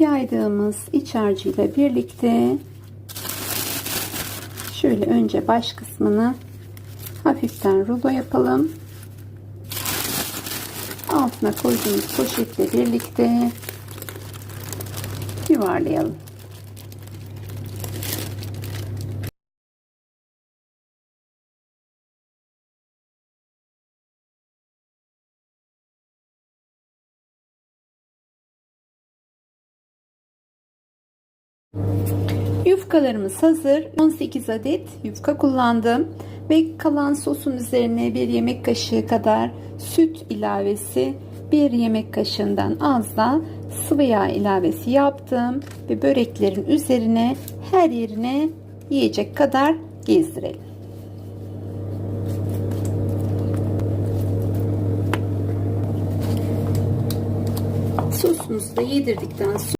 yaydığımız iç harcıyla birlikte şöyle önce baş kısmını hafiften rulo yapalım. Altına koyduğumuz poşetle birlikte yuvarlayalım. Yufkalarımız hazır. 18 adet yufka kullandım. Ve kalan sosun üzerine bir yemek kaşığı kadar süt ilavesi, bir yemek kaşığından az da sıvı yağ ilavesi yaptım. Ve böreklerin üzerine her yerine yiyecek kadar gezdirelim. Sosumuzu da yedirdikten sonra